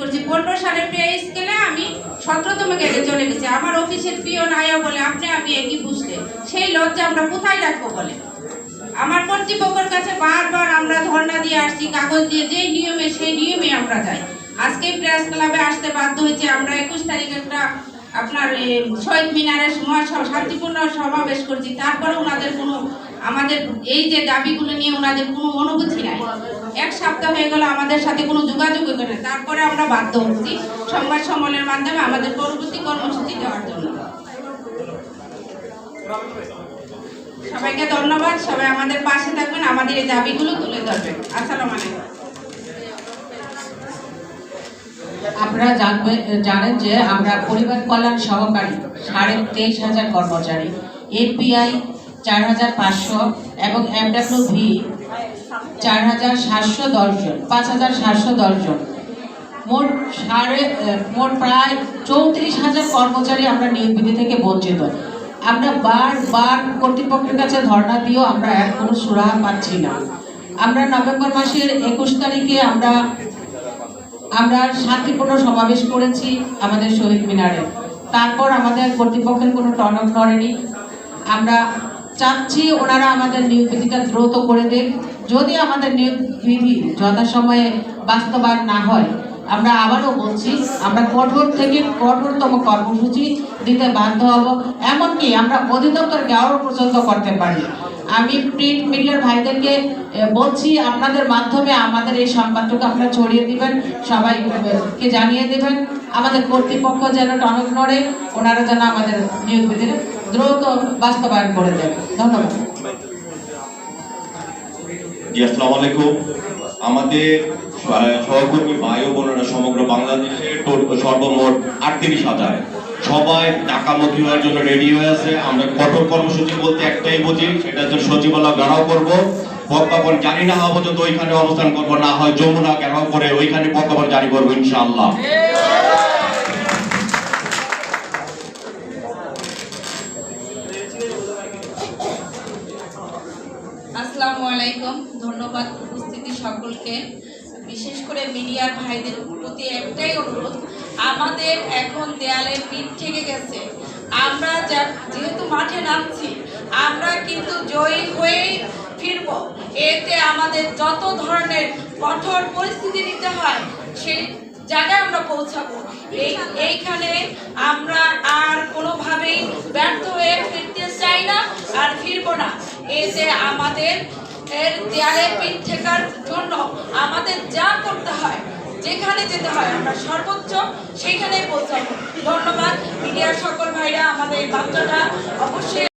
করছি। পনেরো সালের পে স্কেলে আমি সতেরোতম গেটে চলে গেছি। আমার অফিসের প্রিয় নায়া বলে আপনি, আমি একই বুঝতে। সেই লজ্জা আমরা কোথায় রাখব বলে? আমার কর্তৃপক্ষের কাছে বারবার আমরা ধর্ণা দিয়ে আসছি, কাগজ দিয়ে, যেই নিয়মে, সেই নিয়মে আমরা যাই। আজকে প্রেস ক্লাবে আসতে বাধ্য হয়েছে আমরা। একুশ তারিখ একটা আপনার শহীদ মিনারের শান্তিপূর্ণ সমাবেশ করছি। তারপরে ওনাদের কোনো আমাদের এই যে দাবিগুলো নিয়ে ওনাদের কোনো অনুভূতি নাই। এক সপ্তাহ হয়ে গেল আমাদের সাথে কোনো যোগাযোগ করে না। তারপরে আমরা বাধ্য হচ্ছি সংবাদ সম্মেলনের মাধ্যমে আমাদের পরবর্তী কর্মসূচি দেওয়ার জন্য। সবাইকে ধন্যবাদ। সবাই আমাদের পাশে থাকবেন, আমাদের এই দাবিগুলো তুলে ধরবেন। আসসালামু আলাইকুম। আপনারা জানবেন জানেন যে আমরা পরিবার কল্যাণ সহকারী সাড়ে তেইশ হাজার কর্মচারী এপিআই চার হাজার পাঁচশো এবং এমডাব্লিউ ভি চার হাজার সাতশো দশজন পাঁচ হাজার সাতশো দশজন মোট সাড়ে মোট প্রায় চৌত্রিশ হাজার কর্মচারী আমরা নিয়োগ বিধি থেকে বঞ্চিত। আমরা বারবার কর্তৃপক্ষের কাছে ধর্ণা দিয়েও আমরা কোনো সুরাহা পাচ্ছি না। আমরা নভেম্বর মাসের একুশ তারিখে আমরা আমরা শান্তিপূর্ণ সমাবেশ করেছি আমাদের শহীদ মিনারে। তারপর আমাদের কর্তৃপক্ষের কোনো টনক নড়েনি আমরা চাচ্ছি ওনারা আমাদের নিয়োগ বিধিটা দ্রুত করে দেন। যদি আমাদের নিয়োগ বিধি যথাসময়ে বাস্তবায়ন না হয়, আমরা আবারও বলছি, আমরা কঠোর থেকে কঠোরতম কর্মসূচি দিতে বাধ্য হব। এমনকি আমরা অধিদপ্তর গাওয়ার পর্যন্ত করতে পারি। আমি প্রিন্ট মিডিয়ার ভাইদেরকে বলছি, আপনাদের মাধ্যমে আমাদের এই সংবাদটুকু আপনারা ছড়িয়ে দিবেন, সবাইকে জানিয়ে দেবেন। আমাদের কর্তৃপক্ষ যেন টনক নড়ে, ওনারা যেন আমাদের নিয়োগ দ্রুত বাস্তবায়ন করে দেন ধন্যবাদ। আমাদের সহকর্মী ভাই বোনেরা সমগ্র বাংলাদেশে টোট- সর্বমোট আটত্রিশ হাজার। সবাই টাকামুখী হওয়ার জন্য রেডি হয়ে আছে। আমরা কঠোর কর্মসূচি বলতে একটাই বুঝি, সেটা হচ্ছে সচিবালয় ঘেরাও করব। প্রজ্ঞাপন জারি না হওয়া পর্যন্ত ওইখানে অবস্থান করব, না হয় যমুনা ঘেরাও করে ওইখানে প্রজ্ঞাপন জারি করব, ইনশাআল্লাহ। আসসালামু আলাইকুম। ধন্যবাদ উপস্থিতি সকলকে। বিশেষ করে মিডিয়ার ভাইদের প্রতি একটাই অনুরোধ, আমাদের এখন দেয়ালে পিঠ থেকে গেছে। আমরা যা, যেহেতু মাঠে নামছি, আমরা কিন্তু জয়ী হয়েই ফিরব। এতে আমাদের যত ধরনের কঠোর পরিস্থিতি নিতে হয়, সেই জায়গায় আমরা পৌঁছাবো। এই, এইখানে আমরা আর কোনোভাবেই ব্যর্থ হয়ে ফিরতে চাই না আর ফিরবো না। এতে আমাদের এর দেয়ালে পিঠ ঠেকার জন্য আমাদের যা করতে হয়, যেখানে যেতে হয় আমরা সর্বোচ্চ সেইখানেই পৌঁছাবো। ধন্যবাদ মিডিয়ার সকল ভাইরা, আমাদের বাচ্চাটা অবশ্যই